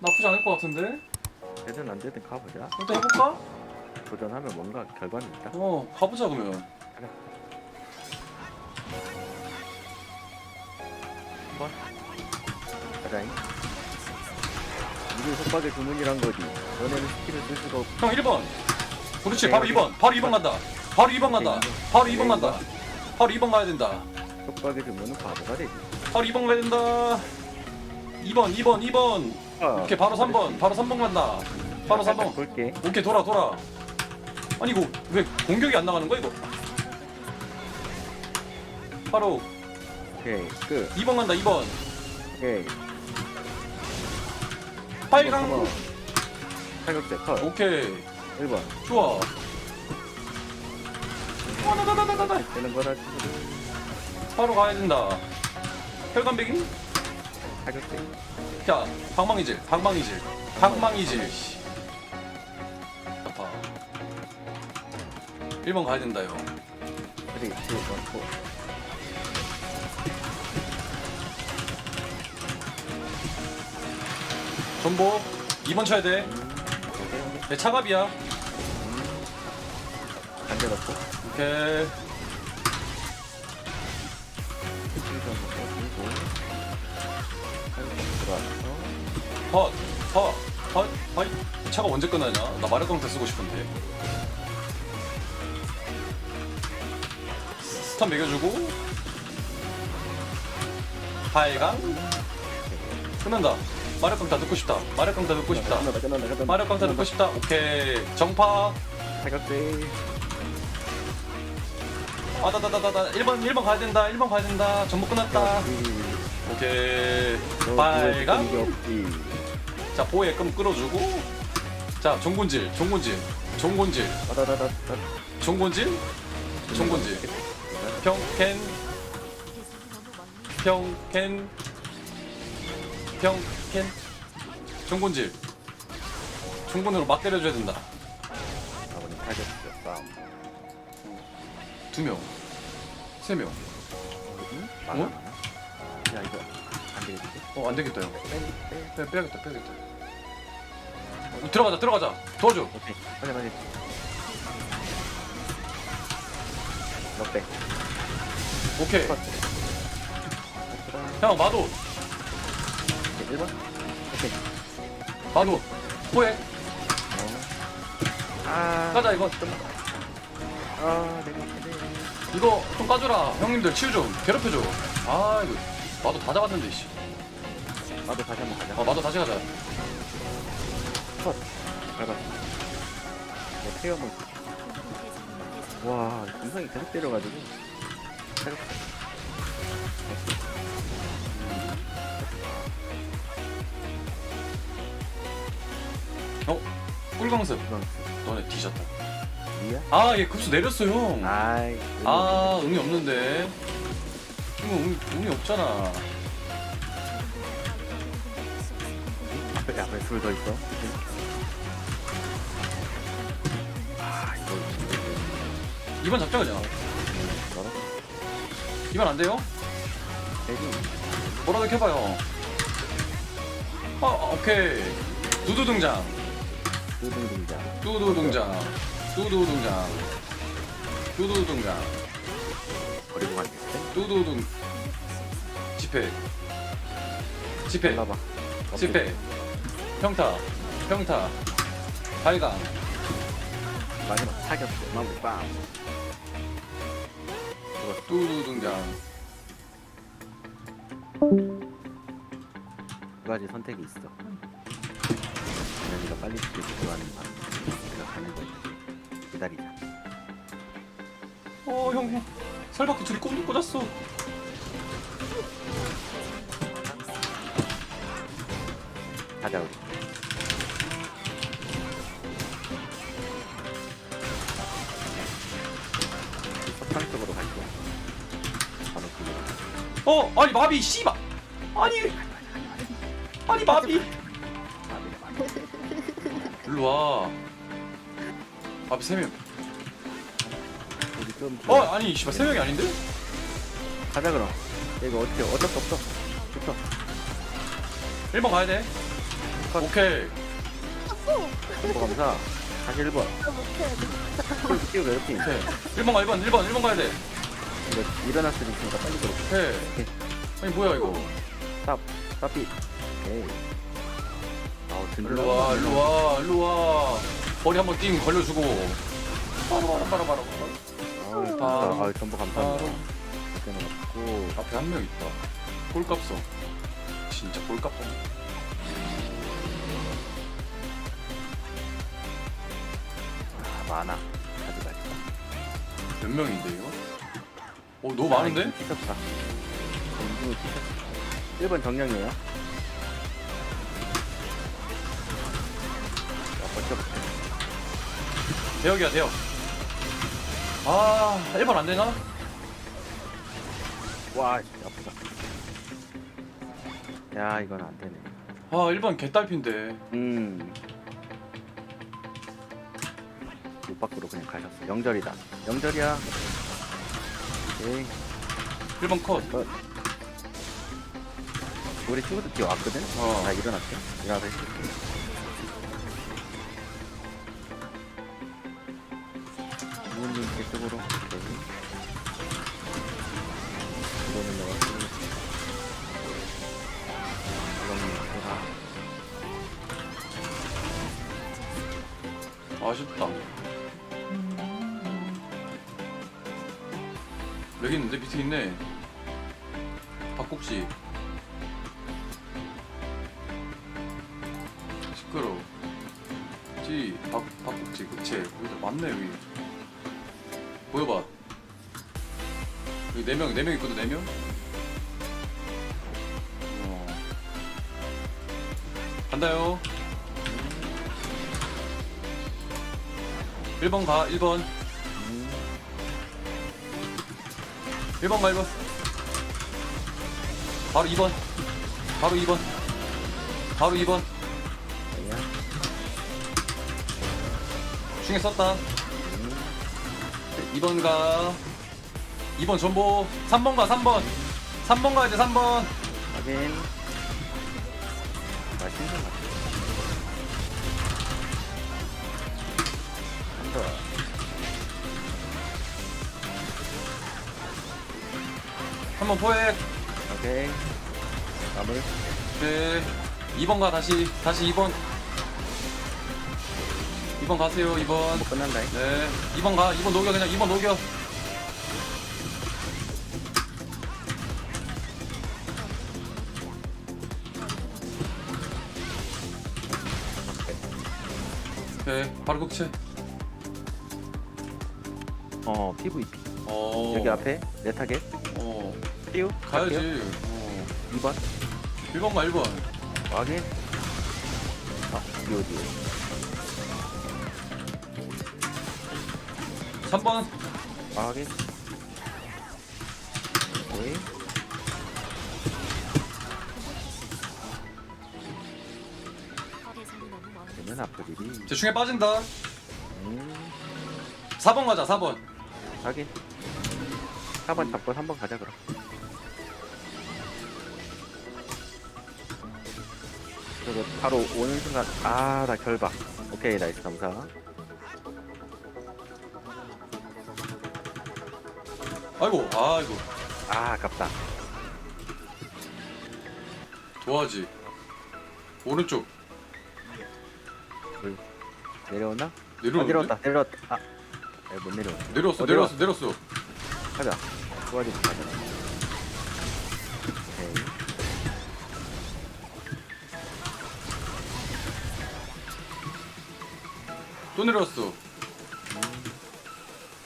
나쁘지 않을 것 같은데? 되든 안 되든 가보자. 일단 해볼까? 도전하면 뭔가 결과는 있다. 어 가보자 그러면 한번 가자잉. 이게 속박의 주문이란 거지. 너네는 스킬을 쓸 수가 없. 형 1번 그렇지 바로 2번 바로 2번 간다 바로 2번 간다 바로 2번 간다 바로 2번 가야 된다 속박의 주문은 바보가 되지. 바로 2번 가야 된다 2번 2번 2번 아, 오케이 바로 3번 바로 3번 간다 바로 살짝 3번 볼게. 오케이 돌아 돌아 아니 이거 왜 공격이 안 나가는 거야 이거 바로 오케이 끝. 2번 간다 2번 오케이. 빨강 사격대 컷. 오케이 1번. 좋아 와다다다다다 되는 거다. 바로 가야 된다 혈관배기 사격대. 자 방망이질 방망이질 방망이질 아파 1번 가야 된다요 3, 2, 1, 4. 전복 2번 쳐야 돼. 내 차갑이야. 안 되었어. 오케이. 헛, 헛, 헛, 헛. 차가 언제 끝나냐? 나 마력강타 쓰고 싶은데. 스턴 매겨주고. 하이강. 끝난다. 마력강타 넣고 싶다. 마력강타 넣고 싶다. 끝난다 끝난다 끝난다. 마력강타 넣고 싶다. 오케이. 정파. 사격대. 아다다다다다. 1번, 1번 가야 된다. 1번 가야 된다. 전부 끝났다. 오케이. 빨강. 이게 없지. 자 보에 끔 끌어주고 자 종군질 종군질 종군질. 종군질 종군질 평캔 평캔 평캔 종군질 종군으로 막 때려줘야 된다 아버님 사격대 싸움. 두명세명어 많아. 야 이거 안 되겠지? 안 되겠다 형 빼, 빼. 빼, 빼야겠다 빼야겠다 어, 들어가자 들어가자 도와줘 오케이. 빨리 빨리. 넉대. 오케이 컷. 형 마도 오케이, 1번. 오케이. 마도 포획 어. 아. 가자 이거 아, 내가 그래. 이거 좀 까줘라 형님들 치유 좀 괴롭혀줘 아 이거 마도 다 잡았는데 씨. 나도 다시 한번 가자. 어 마도 다시 가자 컷. 가자. 내 태연을. 와, 이상이 계속 때려가지고. 사격. 어? 꿀광습 이건 너네 뒤졌다 위야? 아얘 급수 내렸어 형 아 아이. 의미 없는데 이거 의미, 의미 없잖아 앞에 앞에 둘더 있어. 2번 잡자 그냥 너라? 2번 안 돼요? 뭐라도 해봐요. 아 오케이. 두두 등장. 두둥 등장. 두두 등장. 두두 등장. 두두 등장. 버리고 가겠어? 두두 등. 집회. 집회. 올라봐. 집회. 평타. 평타. 발광 마지막 사격. 마무리 빵. 뚜두 등장 두 가지 선택이 있어. 네가 빨리 죽길 좋아하는 방. 내가 가는 거지. 기다리자. 어 형 형. 설바퀴 둘이 꽁도 꽂았어 가자 우리. 어 아니 마비 씨발 아니 아니 마비 일로 와 마비 세명 우리 좀. 어 아니 씨발 세 명이 아닌데 가자 그럼. 이거 어떻게 어쩔 수 없어. 붙어. 1번 가야 돼 컷. 오케이 전부 감사. 다시 1번. 띄우, 띄우, 이렇게. 오케이 1번 가 1번 1번 1번 가야 돼 이거 일어날 수도 있으니까 빨리 들어. 오케이 아니 뭐야 이거 스탑. 스탑이. 오케이. 아우, 든든하다. 일로 와 일로 와 일로 와 머리 한번 띵 걸려주고 바로 바로 바로 바로. 바로. 아우, 전부 감사합니다. 바로 이렇게 넣었고. 앞에 한 명 있다 꼴값어 진짜 꼴값어 아, 많아. 가져가자. 몇 명인데 이거? 어 너무 많은데? 티셔츠다. 공중을 티셔츠. 1번 정령이에요. 자, 버텨볼게. 대역이야 대역 아 1번 안 되나? 와, 씨, 아프다. 야, 이건 안 되네. 아 1번 개딸핀데 음. 못 밖으로 그냥 가셨어. 영절이다. 영절이야. 오케이. 1번 컷 어. 우리 친구들 뒤에 왔거든? 어. 나 일어났게. 일어나서 해줄게. 이분님 이쪽으로. 오케이. 이거는 내가 쓰고. 이거는 아쉽다 여기 있는데 밑에 있네. 박국지. 시끄러 지 박, 박국지 그치? 여기다 맞네 여기. 보여봐. 여기 4명 4명 있거든 4명? 어. 간다요. 1번 가 1번 1번 가 1번 바로 2번. 바로 2번. 바로 2번. 아니야. 중에 썼다. 음, 2번 가. 2번 전보. 3번 가 3번. 3번 가야 돼 3번. 확인. 맛있는 것 같아. 한번 포획 오케이. 마무리. 네 2번 가 다시 다시 2번 2번 가세요 2번 뭐 끝난다. 네 2번 가 2번 녹여 그냥 2번 녹여 네 바로 극체 어, PVP. 어 여기 앞에 내 타겟. 어 띄우. 가야지 갈게요. 어 2번. 1번 가 1번 확인. 아, DOD. 3번 확인. 오케이. 그러면 앞으리리. 대충에 빠진다 음, 4번 가자 4번 확인. 4번 잡고 3번 가자, 그럼. 저거 바로 오는 순간, 아, 나 결박. 오케이, 나이스, 감사. 아이고 아이고 아, 아깝다. 도화지 오른쪽 내려오나? 아, 내려오는데? 내려왔다, 내려왔다. 아, 에, 못 내려오네. 내려왔어 어, 내려왔어 내려왔어 가자. 도와주고 가자. 또 내려왔어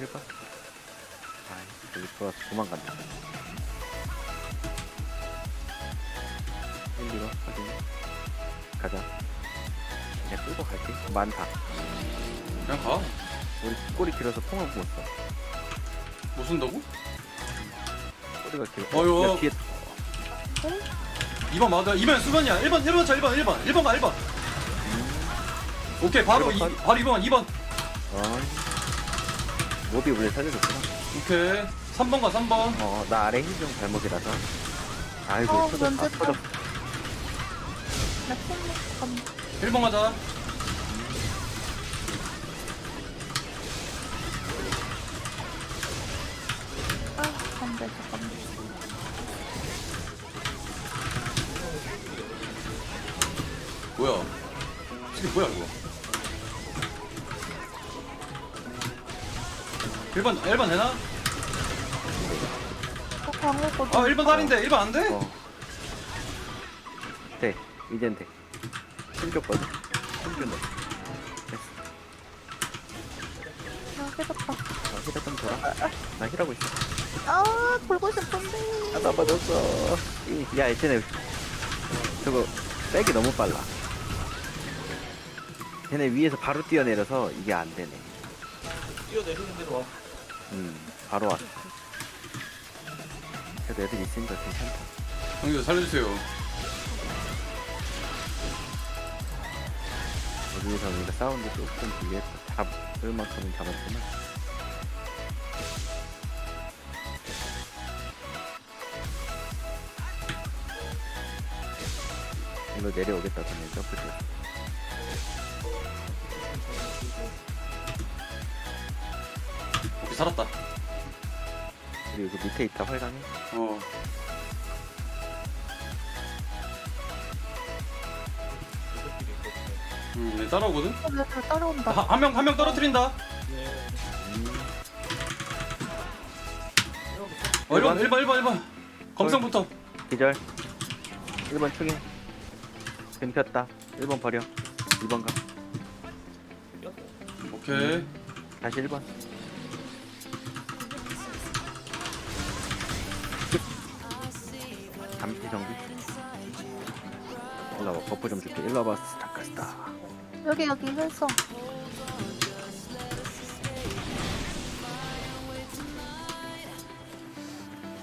1번. 아, 여기 돌아서 도망간다. 1, 2번 확인. 가자. 그냥 끌고 갈게. 많다. 그냥 가 우리 꼬리 길어서 통을 못 써. 못 쓴다고? 꼬리가 길어. 야, 뒤에 2번 맞아 2번 수건이야 1번 1번 차 1번 1번 1번 가 1번 오케이 바로 이, 바로 2번 2번 어. 모비 우리 살려줬구나. 오케이 3번 가 3번 어, 나 아래 흰중 발목이라서. 아이고, 어, 터졌다, 먼저 터졌어. 나 캔, 잠깐만. 1번 가자 아, 안 돼, 잠깐만. 뭐야 이게 뭐야 이거 1번 1번 되나? 어. 아 1번 살인데 1번 안 돼? 어. 돼. 이젠 돼. 주네. 됐어. 아, 깨졌다. 어, 힐을 좀 돌아. 나 힐하고 있어. 아, 돌고 싶은데. 아, 나 맞았어. 이- 야, 쟤네. 저거, 백이 너무 빨라. 쟤네 위에서 바로 뛰어내려서 이게 안 되네. 뛰어내리는 대로 와. 음, 바로 왔어. 그래도 애들 있으니까 괜찮다. 형님 살려주세요 여기서 우리가 싸운 게 조금 뒤에 잡을 만큼은 잡았지만. 이거 내려오겠다, 그러면 점프 때. 살았다 그리고 그 밑에 있다, 활강에. 어. 음, 얘 따라오거든? 어, 왜다 따라온다. 한 명 한 명 떨어뜨린다 네. 음, 어, 1번 1번 1번 1번 검성부터 기절. 1번 충해. 끊겼다. 1번 버려. 2번 가. 오케이 다시 1번. 일로 와봐. 버프 좀 줄게. 일로 와봐. 스타카스타. 여기, 여기, 혈성.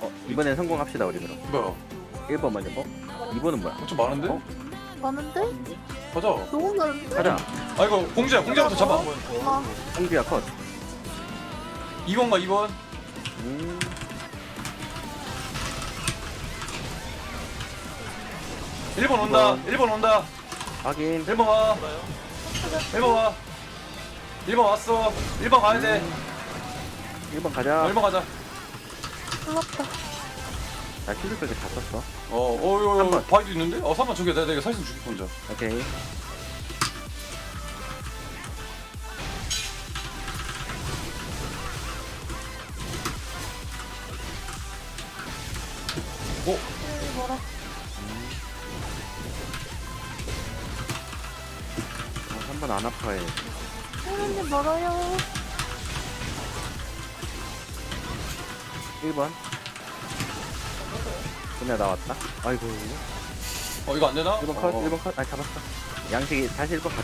어, 이번엔 성공합시다, 우리 그럼. 뭐야 1번 먼저. 어? 2번은 뭐야? 어, 좀 많은데? 어? 많은데? 가자 너무 많은데? 가자. 아 이거 공주야 공주부터 잡아 아, 홍주야 컷. 2번 가 2번 음. 1번 온다 1번 온다 확인. 1번 와 돌아요. 1번 와 1번 왔어 1번 가야 돼 1번 가자. 1번 가자 흘렀다. 나 실력까지 다 썼어. 어, 어, 어, 삼 어, 번. 바위도 있는데? 어, 3번 저기 내가, 내가 살수 죽일 혼자. 오케이. 어, 3번 안 아파해. 혜련님 멀어요. 1번. 그냥 나왔다. 아이고. 어, 이거 안 되나? 1번 컷, 어, 1번 컷. 아, 잡았어. 양식이 다시 1번 가자.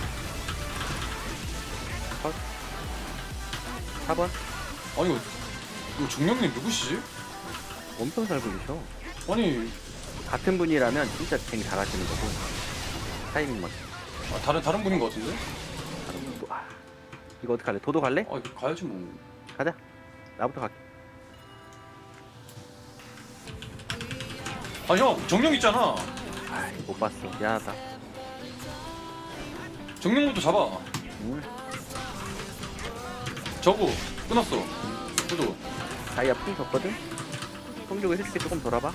컷. 4번. 아니, 이거, 이거 중령님 누구시지? 엄청 잘 부리셔. 아니, 같은 분이라면 진짜 되게 잘하시는 거고. 타이밍만. 아, 다른, 다른 분인 것 같은데? 이거 어떡할래? 도도 갈래? 아, 이거 가야지 뭐. 가자. 나부터 갈게. 아, 형, 정령 있잖아. 아, 못 봤어. 미안하다. 정령부터 잡아. 음. 저거, 끊었어. 저도. 다이아 풍 줬거든? 풍 주고 힐스틱 조금 돌아봐.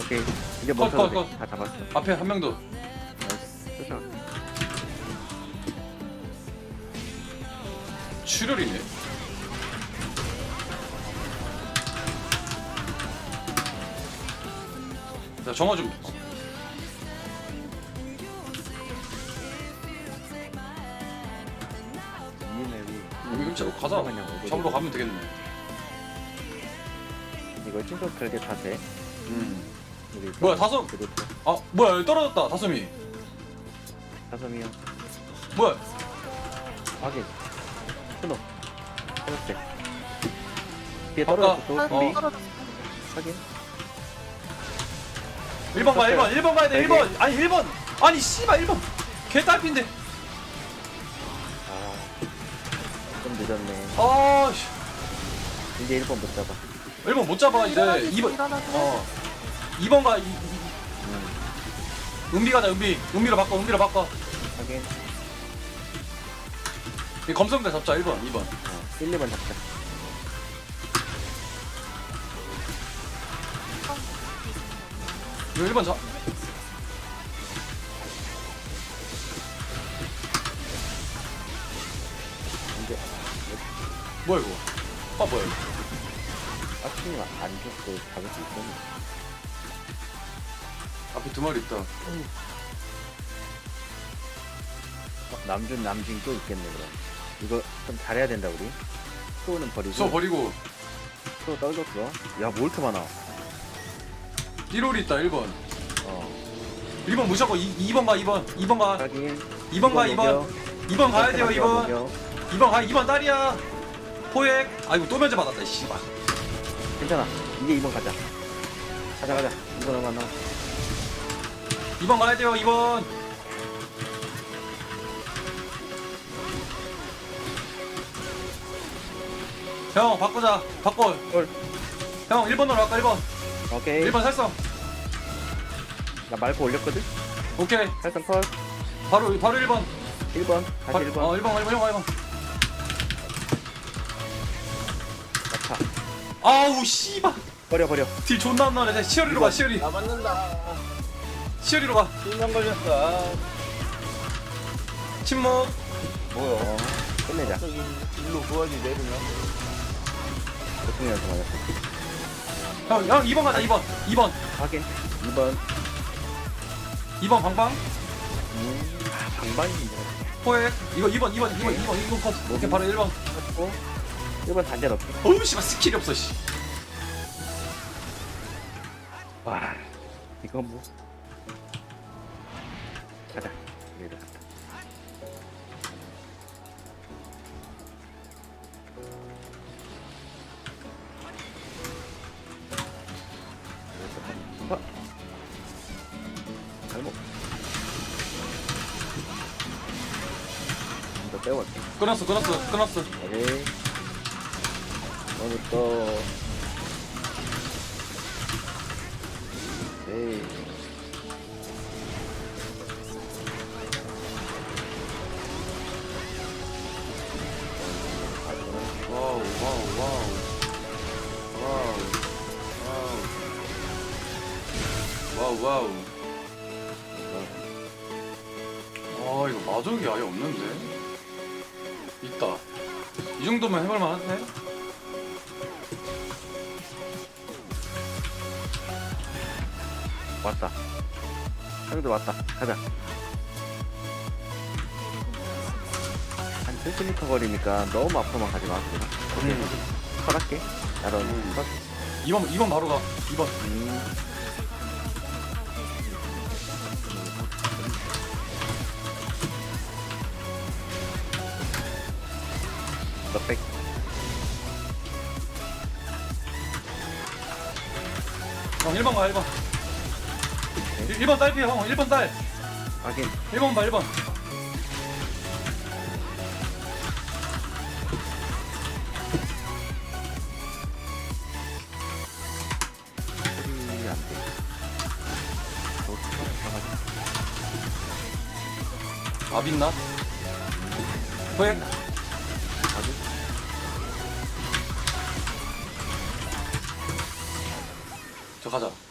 오케이. 이제 컷, 멈춰도 컷, 돼. 다 잡았어. 앞에 한 명 더. 나이스. 쫓아가. 출혈이네. 자, 정화 좀. 여기 일자로 가자. 잡으러 가면 되겠네. 이거 신속 결계 다 돼. 음. 우리 뭐야, 다섯? 그래도 아, 뭐야, 여기 떨어졌다, 다솜이. 다솜이요. 뭐야, 확인. 스노. 해볼게. 뒤에 떨어졌어. 아, 준비. 떨어졌어. 확인. 1번 가, 1번, 1번 가야 돼, 네 1번. 아니, 1번. 아니, 씨발, 1번. 개 딸핀데. 아. 좀 늦었네. 아, 씨. 이제 1번 못 잡아. 1번 못 잡아, 이제. 일어나지, 2번. 일어나지. 어. 2번 가, 이, 이- 음. 은비 가자 은비 은비로 바꿔 은비로 바꿔 확인. 이 검성대 잡자 1번 2번 어, 1, 2번 잡자. 이거 1번 잡 이제 뭐야 이거 아 뭐야 이거 아침이 안 죽고 잡을 수 있겠네. 앞에 두 마리 있다 남준 남진 또 있겠네 그럼. 이거 좀 잘해야 된다 우리. 수호는 버리고. 수어 버리고 수호 떨궜어. 야, 뭐 이렇게 많아. 띠롤이 있다 1번 어. 1번 무시하고 2, 2번 가 2번 2번 가 확인. 2번 가 2번 2번 가야 돼요 2번 녹여. 2번 가 2번 딸이야 포획 아이고 또 면제 받았다 씨발 괜찮아. 이제 2번 가자. 가자 가자. 2번 얼마 나 2번 가야 돼요 2번 형 바꾸자 바꿔 헐. 형 1번으로 할까 1번 오케이. 1번 살성 나 말고 올렸거든. 오케이 살성 컷. 바로 바로 1번 1번. 다시 바, 1번. 어 1번 1번 1번 1번 차. 아우 씨발 버려 버려. 딜 존나 안 나네 시어리로 가 시어리 나 맞는다. 시어리로 가 신경 걸렸어. 침묵 뭐야? 어. 끝내자. 저기 일로 구하지 내리면. 연습 맞았어. 형, 형 2번 가자 2번 2번 확인. 2번. 2번 방방 음. 아, 방방인데. 포획 이거 2번 2번 2번 2번 2번 컷 오케이 바로 1번 어? 1번 단자 넣게. 어우 씨발 스킬이 없어 씨 와. 이거 뭐. 끊었어 끊었어 끊었어 오케이. 오늘 또. 에이. 정도면 해볼만 하네 왔다. 형들 왔다. 가자. 한 70m 거리니까 너무 앞으로만 가지 마. 그냥. 음. 컬할게. 나런 음. 컷. 2번 2번 바로 가 2번 음. 너백 형 1번 가 1번. 1, 번 딸피해 형. 1번 딸. 확인. 1번 봐 1번. 소리 안 돼. 너 가가지고. 아빛나 포 가자